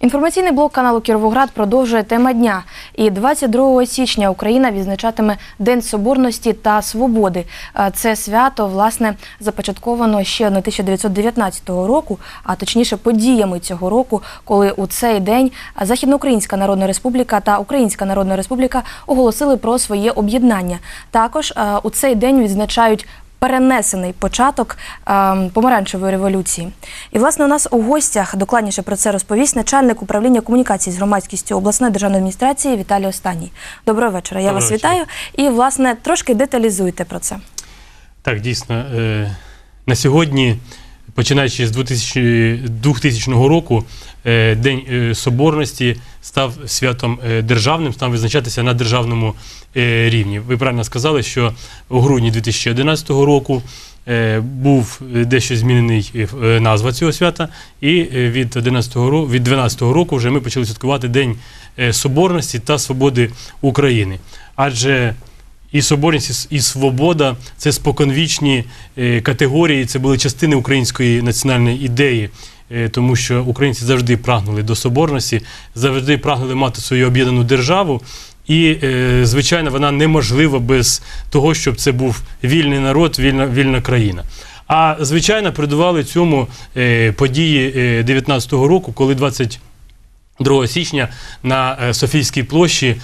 Інформаційний блок каналу Кіровоград продовжує тема дня. І 22 січня Україна відзначатиме День Соборності та Свободи. Це свято власне започатковано ще 1919 року, а точніше подіями цього року, коли у цей день Західноукраїнська Народна Республіка та Українська Народна Республіка оголосили про своє об'єднання. Також у цей день відзначають перенесений початок ем, помаранчевої революції. І власне у нас у гостях докладніше про це розповість начальник управління комунікації з громадськістю обласної державної адміністрації Віталій Останній. Доброго вечора. Я Доброго вас вечора. вітаю. І власне трошки деталізуйте про це. Так, дійсно. Е, на сьогодні, починаючи з 2000, 2000 року, е, День е, Соборності став святом е, державним, став визначатися на державному рівні. Ви правильно сказали, що у грудні 2011 року був дещо змінений назва цього свята, і від 11 року, від 12 року вже ми почали святкувати День Соборності та Свободи України. Адже і соборність, і свобода це споконвічні е, категорії, це були частини української національної ідеї, е, тому що українці завжди прагнули до соборності, завжди прагнули мати свою об'єднану державу. І, е, звичайно, вона неможлива без того, щоб це був вільний народ, вільна, вільна країна. А звичайно, передували цьому події е, 19-го року, коли 20 2 січня на е, Софійській площі е,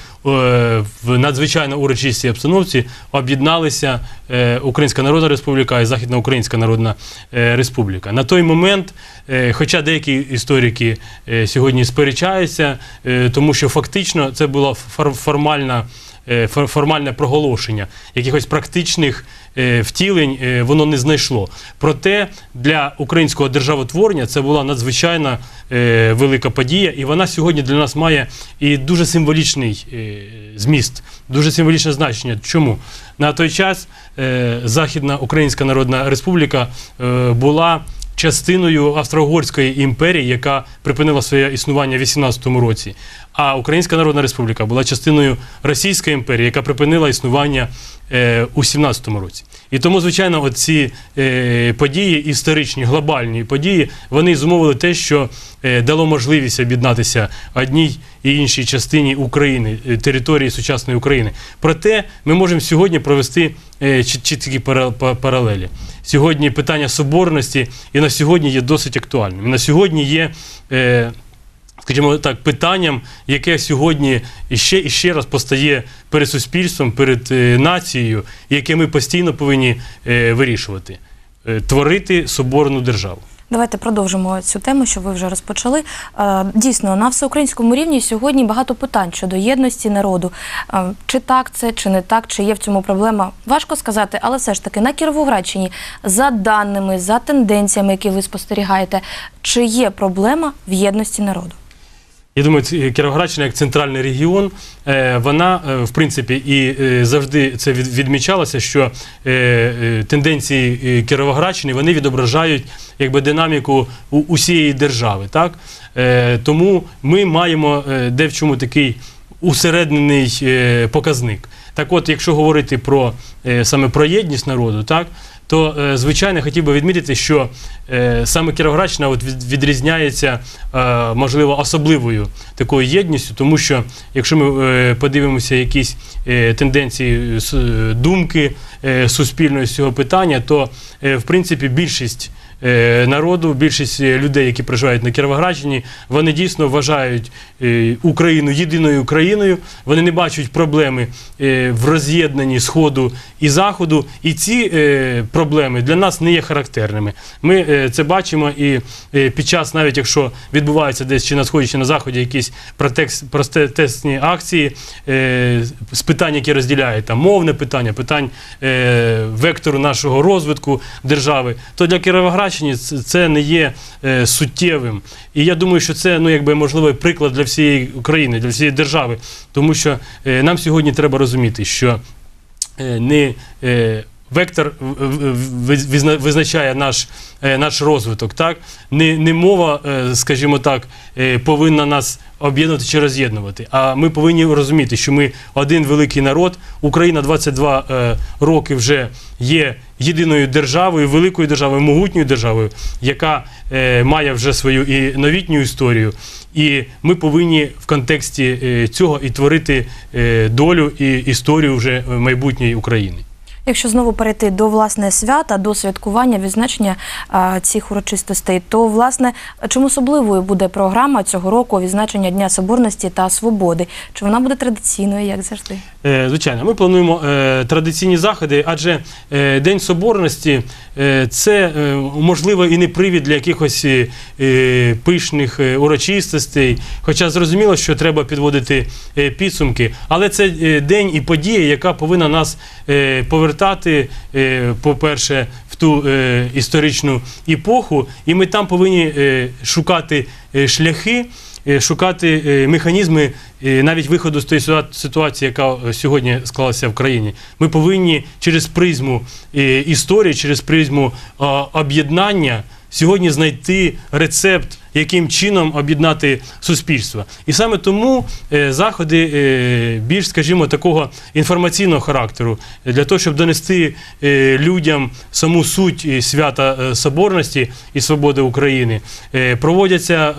в надзвичайно урочистій обстановці об'єдналися е, Українська Народна Республіка і Західна Українська Народна Республіка. На той момент, хоча деякі історики сьогодні сперечаються, тому що фактично це була фор- формальна. Е, Формальне проголошення якихось практичних е, втілень е, воно не знайшло. Проте для українського державотворення це була надзвичайно е, велика подія, і вона сьогодні для нас має і дуже символічний зміст, дуже символічне значення. Чому на той час Західна Українська Народна Республіка була частиною Австро-Угорської імперії, яка припинила своє існування в 18 році. А Українська Народна Республіка була частиною Російської імперії, яка припинила існування е, у 17 році. І тому, звичайно, ці е, події, історичні, глобальні події, вони зумовили те, що е, дало можливість об'єднатися одній і іншій частині України, е, території сучасної України. Проте ми можемо сьогодні провести чіткі пара- па- паралелі. Сьогодні питання соборності і на сьогодні є досить актуальним. І на сьогодні є. Е, скажімо так, питанням, яке сьогодні іще і ще раз постає перед суспільством, перед е, нацією, яке ми постійно повинні е, вирішувати. Е, Творити соборну державу. Давайте продовжимо цю тему, що ви вже розпочали. Е, Дійсно, на всеукраїнському рівні сьогодні багато питань щодо єдності народу. Е, Чи так це, чи не так, чи є в цьому проблема? Важко сказати, але все ж таки на Кіровоградщині, за даними, за тенденціями, які ви спостерігаєте, чи є проблема в єдності народу? Я думаю, Кіровоградщина як центральний регіон, е, вона е, в принципі і е, завжди це відмічалося, що тенденції Кіровоградщини вони відображають якби динаміку усієї держави. Так? Тому ми маємо де в чому такий усереднений показник. Так от, якщо говорити про саме про єдність народу, так то е, звичайно хотів би відмітити, що е, саме Кіровоградщина от від- відрізняється е, можливо особливою такою єдністю, тому що якщо ми е, подивимося якісь тенденції е, думки суспільної з цього питання, то в принципі більшість народу, більшість е, людей, які проживають на Кіровоградщині, вони дійсно вважають е, Україну єдиною Україною. Вони не бачать проблеми е, в роз'єднанні Сходу і Заходу. І ці е, проблеми для нас не є характерними. Ми е, це бачимо і е, під час, навіть якщо відбуваються десь чи на сході, чи на заході якісь протестні акції е, з питань, які розділяють там мовне питання, питань е, вектору нашого розвитку держави, то для Кіровоградщини це- це не є е, суттєвим. І я думаю, що це ну якби можливий приклад для всієї України, для всієї держави, тому що е, нам сьогодні треба розуміти, що е, не вектор визначає наш, е, наш розвиток. Так? Не, не мова, е, скажімо так, е, повинна нас об'єднувати чи роз'єднувати. А ми повинні розуміти, що ми один великий народ. Україна 22 е, роки вже є єдиною державою, великою державою, могутньою державою, яка має вже свою і новітню історію. І ми повинні в контексті цього і творити долю і історію вже майбутньої України. Якщо знову перейти до власне свята, до святкування, відзначення а, цих урочистостей, то власне чому особливою буде програма цього року відзначення Дня Соборності та Свободи? Чи вона буде традиційною, як завжди? Е, Звичайно, ми плануємо е, традиційні заходи, адже е, День Соборності е, це е, можливо і не привід для якихось е, е, пишних е, урочистостей. Хоча зрозуміло, що треба підводити е, підсумки, але це е, день і подія, яка повинна нас е, повертати, е, по-перше, в ту е, історичну епоху, і ми там повинні е, шукати шляхи шукати механізми навіть виходу з ситуа- ситуації, яка сьогодні склалася в країні. Ми повинні через призму історії, через призму об'єднання сьогодні знайти рецепт, яким чином об'єднати суспільство. І саме тому е, заходи е, більш, скажімо, такого інформаційного характеру е, для того, щоб донести людям саму суть свята Соборності і свободи України, проводяться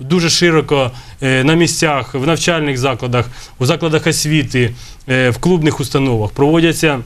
дуже широко на місцях, в навчальних закладах, у закладах освіти, в клубних установах. Проводяться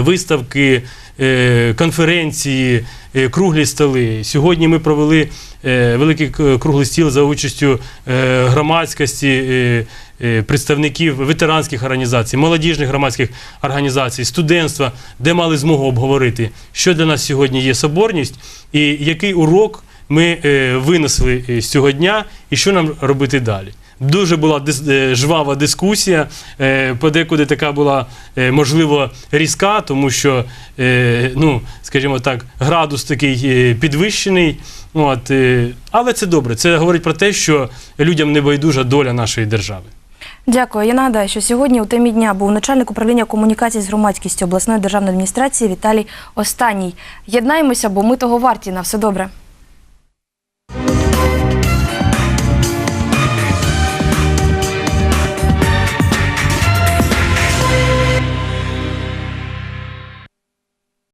виставки, е, конференції, е, круглі столи. Сьогодні ми провели е, великий круглий стіл за участю е, громадськості, е, е, представників ветеранських організацій, молодіжних громадських організацій, студентства, де мали змогу обговорити, що для нас сьогодні є соборність і який урок ми е, винесли е, з цього дня і що нам робити далі. Дуже була дис- е, жвава дискусія, е, подекуди така була, е, можливо, різка, тому що, ну, скажімо так, градус такий підвищений. От, але це добре. Це говорить про те, що людям не байдужа доля нашої держави. Дякую. Я нагадаю, що сьогодні у темі дня був начальник управління комунікацій з громадськістю обласної державної адміністрації Віталій Останній. Єднаємося, бо ми того варті. На все добре.